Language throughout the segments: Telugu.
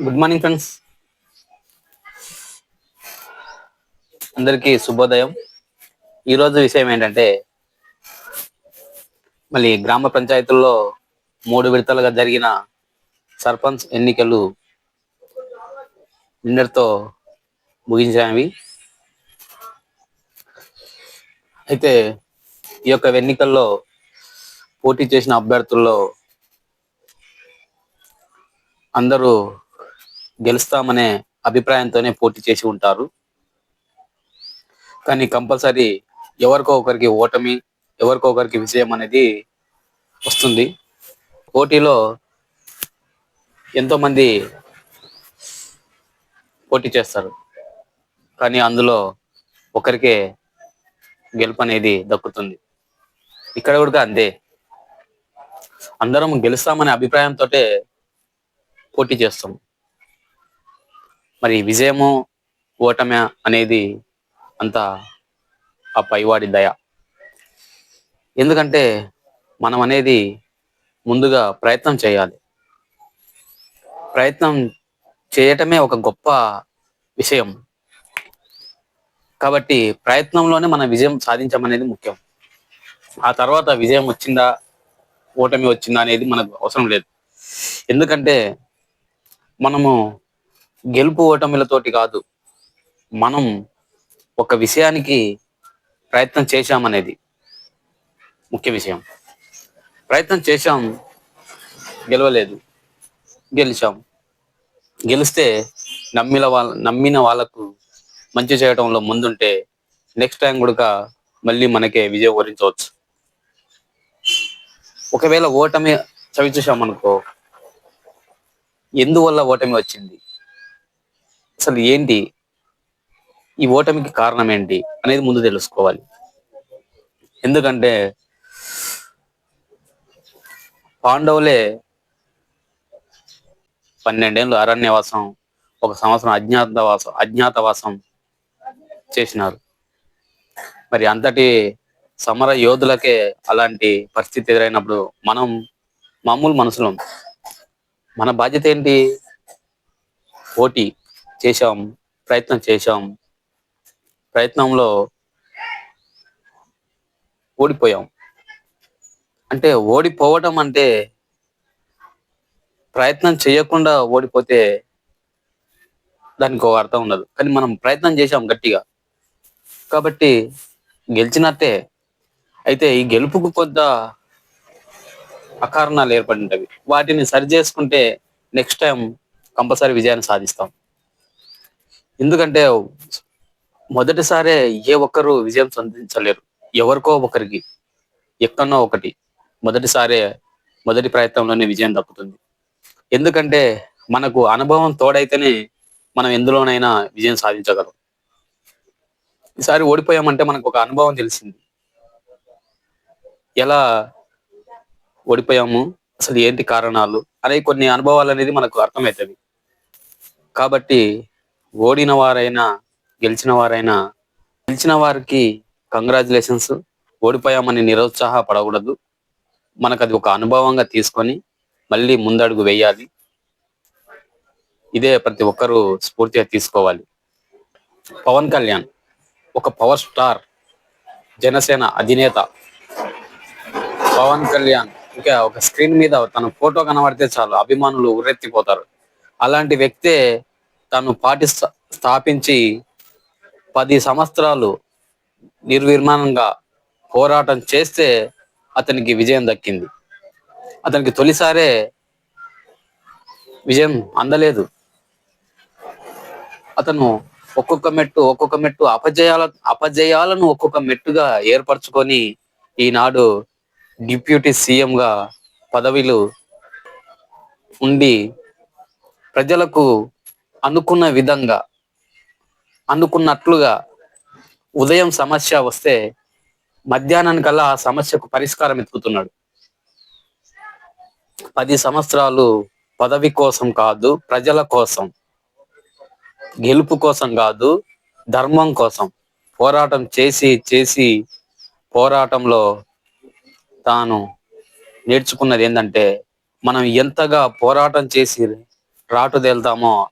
గుడ్ మార్నింగ్ ఫ్రెండ్స్ అందరికీ శుభోదయం. ఈరోజు విషయం ఏంటంటే మళ్ళీ గ్రామ పంచాయతీల్లో మూడు విడతలుగా జరిగిన సర్పంచ్ ఎన్నికలు నిన్నటితో ముగించావి అయితే ఈ యొక్క ఎన్నికల్లో పోటీ చేసిన అభ్యర్థుల్లో అందరూ గెలుస్తామనే అభిప్రాయంతోనే పోటీ చేసి ఉంటారు. కానీ కంపల్సరీ ఎవరికో ఒకరికి ఓటమి ఎవరికో ఒకరికి విజయం అనేది వస్తుంది. పోటీలో ఎంతో మంది పోటీ చేస్తారు. కానీ అందులో ఒకరికే గెలుపు అనేది దక్కుతుంది. ఇక్కడ కూడా అంతే. అందరం గెలుస్తామనే అభిప్రాయంతో పోటీ చేస్తాం. మరి విజయము ఓటమి అనేది అంతా ఆ పైవాడి దయ. ఎందుకంటే మనం అనేది ముందుగా ప్రయత్నం చేయాలి. ప్రయత్నం చేయటమే ఒక గొప్ప విషయం. కాబట్టి ప్రయత్నంలోనే మన విజయం సాధించమనేది ముఖ్యం. ఆ తర్వాత విజయం వచ్చిందా ఓటమి వచ్చిందా అనేది మనకు అవసరం లేదు. ఎందుకంటే మనము గెలుపు ఓటమిలతోటి కాదు మనం ఒక విషయానికి ప్రయత్నం చేశామనేది ముఖ్య విషయం. ప్రయత్నం చేశాం గెలవలేదు గెలిచాం. గెలిస్తే నమ్మిన వాళ్ళ నమ్మిన వాళ్ళకు మంచి చేయడంలో ముందుంటే నెక్స్ట్ టైం కూడా మళ్ళీ మనకే విజయం వరించవచ్చు. ఒకవేళ ఓటమి చవి చూసామనుకో ఎందువల్ల ఓటమి వచ్చింది? అసలు ఏంటి? ఈ ఓటమికి కారణం ఏంటి అనేది ముందు తెలుసుకోవాలి. ఎందుకంటే పాండవులే పన్నెండేళ్ళు అరణ్యవాసం ఒక సంవత్సరం అజ్ఞాతవాసం అజ్ఞాతవాసం చేసినారు. మరి అంతటి సమర యోధులకే అలాంటి పరిస్థితి ఎదురైనప్పుడు మనం మామూలు మనుషులం. మన బాధ్యత ఏంటి? పోటీ. చేశాం ప్రయత్నం చేశాం. ప్రయత్నంలో ఓడిపోయాం. అంటే ఓడిపోవటం అంటే ప్రయత్నం చేయకుండా ఓడిపోతే దానికి ఒక అర్థం ఉండదు. కానీ మనం ప్రయత్నం చేశాం గట్టిగా. కాబట్టి గెలిచినట్టే అయితే ఈ గెలుపుకు కొంత అకారణాలు ఏర్పడి ఉంటవి వాటిని సరి చేసుకుంటే నెక్స్ట్ టైం కంపల్సరీ విజయాన్ని సాధిస్తాం. ఎందుకంటే మొదటిసారే ఏ ఒక్కరు విజయం సాధించలేరు. ఎవరికో ఒకరికి ఎక్కడో ఒకటి మొదటిసారే మొదటి ప్రయత్నంలోనే విజయం దక్కుతుంది. ఎందుకంటే మనకు అనుభవం తోడైతేనే మనం ఎందులోనైనా విజయం సాధించగలం. ఈసారి ఓడిపోయామంటే మనకు ఒక అనుభవం తెలిసింది. ఎలా ఓడిపోయాము అసలు ఏంటి కారణాలు అనే కొన్ని అనుభవాలు అనేది మనకు అర్థమవుతుంది కాబట్టి ఓడిన వారైనా గెలిచిన వారైనా గెలిచిన వారికి కంగ్రాచులేషన్స్ ఓడిపోయామని నిరుత్సాహ పడకూడదు మనకు అది ఒక అనుభవంగా తీసుకొని మళ్ళీ ముందడుగు వేయాలి. ఇదే ప్రతి ఒక్కరూ స్ఫూర్తిగా తీసుకోవాలి. పవన్ కళ్యాణ్ ఒక పవర్ స్టార్ జనసేన అధినేత. పవన్ కళ్యాణ్ ఇంకా ఒక స్క్రీన్ మీద తన ఫోటో కనబడితే చాలు అభిమానులు ఉర్రెత్తిపోతారు. అలాంటి వ్యక్తే తను పార్టీ స్థా- స్థాపించి పది సంవత్సరాలు నిర్విర్మానంగా పోరాటం చేస్తే అతనికి విజయం దక్కింది. అతనికి తొలిసారే విజయం అందలేదు. అతను ఒక్కొక్క మెట్టు ఒక్కొక్క మెట్టు అపజయాల అపజయాలను ఒక్కొక్క మెట్టుగా ఏర్పరచుకొని ఈనాడు డిప్యూటీ సీఎంగా పదవిలు ఉండి ప్రజలకు అనుకున్న విధంగా అనుకున్నట్లుగా ఉదయం సమస్య వస్తే మధ్యాహ్నానికల్లా ఆ సమస్యకు పరిష్కారం ఎత్తుకుతున్నాడు. పది సంవత్సరాలు పదవి కోసం కాదు ప్రజల కోసం గెలుపు కోసం కాదు ధర్మం కోసం పోరాటం చేసి చేసి పోరాటంలో తాను నేర్చుకున్నది ఏంటంటే మనం ఎంతగా పోరాటం చేసి రాటు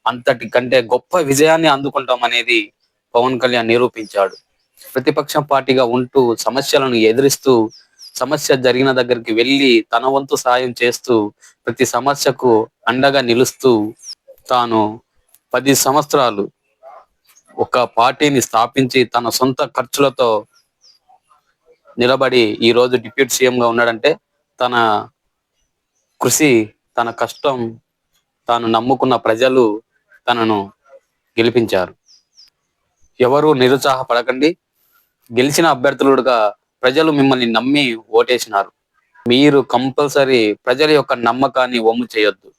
అంతటి కంటే గొప్ప విజయాన్ని అందుకుంటాం అనేది పవన్ కళ్యాణ్ నిరూపించాడు. ప్రతిపక్ష పార్టీగా ఉంటూ సమస్యలను ఎదిరిస్తూ సమస్య జరిగిన దగ్గరికి వెళ్ళి తన వంతు సాయం చేస్తూ ప్రతి సమస్యకు అండగా నిలుస్తూ తాను పది సంవత్సరాలు ఒక పార్టీని స్థాపించి తన సొంత ఖర్చులతో నిలబడి ఈ రోజు డిప్యూటీ సీఎంగా ఉన్నాడంటే తన కృషి తన కష్టం తాను నమ్ముకున్న ప్రజలు తనను గెలిపించారు. ఎవరు నిరుత్సాహపడకండి. గెలిచిన అభ్యర్థులుగా ప్రజలు మిమ్మల్ని నమ్మి ఓటేసినారు. మీరు కంపల్సరీ ప్రజల యొక్క నమ్మకాన్ని ఒమ్ము చేయొద్దు.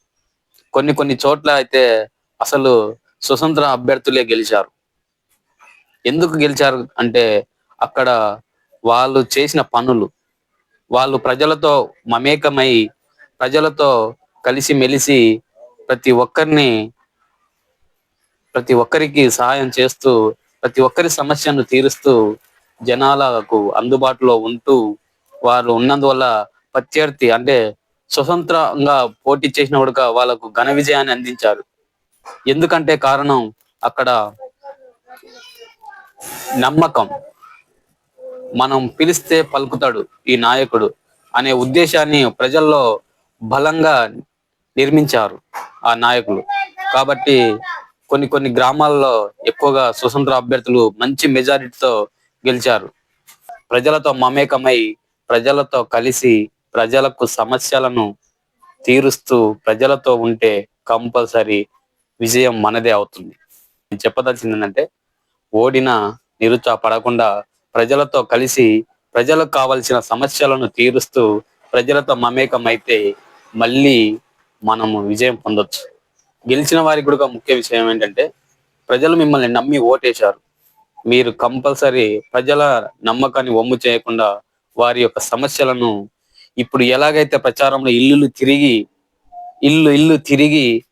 కొన్ని కొన్ని చోట్ల అయితే అసలు స్వతంత్ర అభ్యర్థులే గెలిచారు. ఎందుకు గెలిచారు అంటే అక్కడ వాళ్ళు చేసిన పనులు వాళ్ళు ప్రజలతో మమేకమై ప్రజలతో కలిసి మెలిసి ప్రతి ఒక్కరిని ప్రతి ఒక్కరికి సహాయం చేస్తూ ప్రతి ఒక్కరి సమస్యను తీరుస్తూ జనాలకు అందుబాటులో ఉంటూ వారు ఉన్నందువల్ల ప్రత్యర్థి అంటే స్వతంత్రంగా పోటీ చేసినప్పుడు వాళ్ళకు ఘన విజయాన్ని అందించారు. ఎందుకంటే కారణం అక్కడ నమ్మకం. మనం పిలిస్తే పలుకుతాడు ఈ నాయకుడు అనే ఉద్దేశాన్ని ప్రజల్లో బలంగా నిర్మించారు. ఆ నాయకులు. కాబట్టి కొన్ని కొన్ని గ్రామాల్లో ఎక్కువగా స్వతంత్ర అభ్యర్థులు మంచి మెజారిటీతో గెలిచారు. ప్రజలతో మమేకమై ప్రజలతో కలిసి ప్రజలకు సమస్యలను తీరుస్తూ ప్రజలతో ఉంటే కంపల్సరీ విజయం మనదే అవుతుంది. నేను చెప్పదలసింది ఏంటంటే ఓడిన నిరుత్సాహపడకుండా ప్రజలతో కలిసి ప్రజలకు కావలసిన సమస్యలను తీరుస్తూ ప్రజలతో మమేకమైతే మళ్ళీ మనము విజయం పొందొచ్చు. గెలిచిన వారికి కూడా ముఖ్య విషయం ఏంటంటే ప్రజలు మిమ్మల్ని నమ్మి ఓటేశారు. మీరు కంపల్సరీ ప్రజల నమ్మకాన్ని వమ్ము చేయకుండా వారి యొక్క సమస్యలను ఇప్పుడు ఎలాగైతే ప్రచారంలో ఇల్లు తిరిగి ఇల్లు ఇల్లు తిరిగి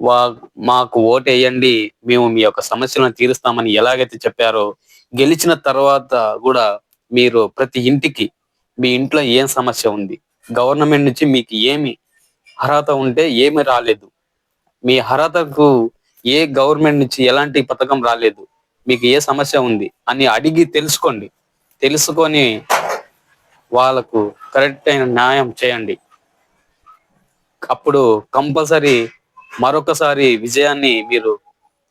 వా మాకు ఓటేయండి మేము మీ యొక్క సమస్యలను తీరుస్తామని ఎలాగైతే చెప్పారో గెలిచిన తర్వాత కూడా మీరు ప్రతి ఇంటికి మీ ఇంట్లో ఏం సమస్య ఉంది? గవర్నమెంట్ నుంచి మీకు ఏమి అర్హత ఉంటే ఏమి రాలేదు. మీ అర్హతకు ఏ గవర్నమెంట్ నుంచి ఎలాంటి పథకం రాలేదు. మీకు ఏ సమస్య ఉంది అని అడిగి తెలుసుకోండి. తెలుసుకొని వాళ్ళకు కరెక్ట్ అయిన న్యాయం చేయండి. అప్పుడు కంపల్సరీ మరొకసారి విజయాన్ని మీరు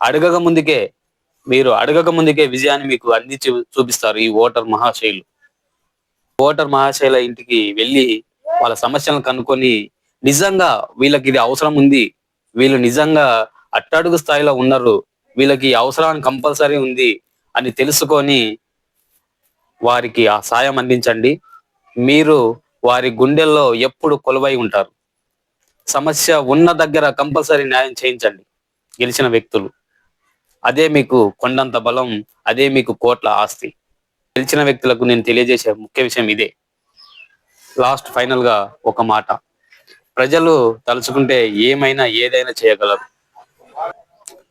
అడగక ముందుకే మీరు అడగక ముందుకే విజయాన్ని మీకు అందించి చూపిస్తారు ఈ ఓటర్ మహాశైలు. ఓటర్ మహాశైల ఇంటికి వెళ్ళి వాళ్ళ సమస్యలను కనుక్కొని నిజంగా వీళ్ళకి ఇది అవసరం ఉంది. వీళ్ళు నిజంగా అట్టడుగు స్థాయిలో ఉన్నారు. వీళ్ళకి అవసరాన్ని కంపల్సరీ ఉంది అని తెలుసుకొని వారికి ఆ సాయం అందించండి. మీరు వారి గుండెల్లో ఎప్పుడు కొలువై ఉంటారు. సమస్య ఉన్న దగ్గర కంపల్సరీ న్యాయం చేయించండి. గెలిచిన వ్యక్తులు. అదే మీకు కొండంత బలం అదే మీకు కోట్ల ఆస్తి. గెలిచిన వ్యక్తులకు నేను తెలియజేసే ముఖ్య విషయం ఇదే. లాస్ట్ ఫైనల్గా ఒక మాట. ప్రజలు తలుచుకుంటే ఏమైనా ఏదైనా చేయగలరు.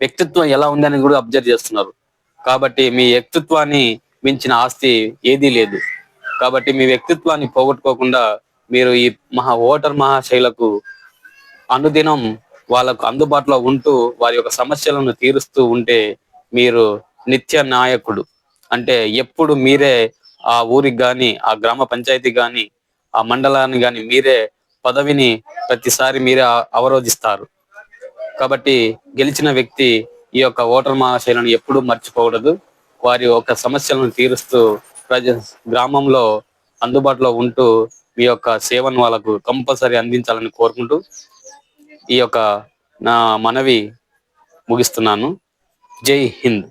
వ్యక్తిత్వం ఎలా ఉందని కూడా అబ్జర్వ్ చేస్తున్నారు. కాబట్టి మీ వ్యక్తిత్వాన్ని మించిన ఆస్తి ఏదీ లేదు. కాబట్టి మీ వ్యక్తిత్వాన్ని పోగొట్టుకోకుండా మీరు ఈ మహా ఓటర్ మహాశైలకు అనుదినం వాళ్ళకు అందుబాటులో ఉంటూ వారి యొక్క సమస్యలను తీరుస్తూ ఉంటే మీరు నిత్య నాయకుడు. అంటే ఎప్పుడు మీరే ఆ ఊరికి కానీ ఆ గ్రామ పంచాయతీ కానీ ఆ మండలాన్ని కానీ మీరే పదవిని ప్రతిసారి మీరే అవరోధిస్తారు. కాబట్టి గెలిచిన వ్యక్తి ఈ యొక్క ఓటర్ మహాశైలను ఎప్పుడూ మర్చిపోకూడదు. వారి యొక్క సమస్యలను తీరుస్తూ ప్రజ గ్రామంలో అందుబాటులో ఉంటూ మీ యొక్క సేవను వాళ్ళకు కంపల్సరీ అందించాలని కోరుకుంటూ ఈ యొక్క నా మనవి ముగిస్తున్నాను. జై హింద్.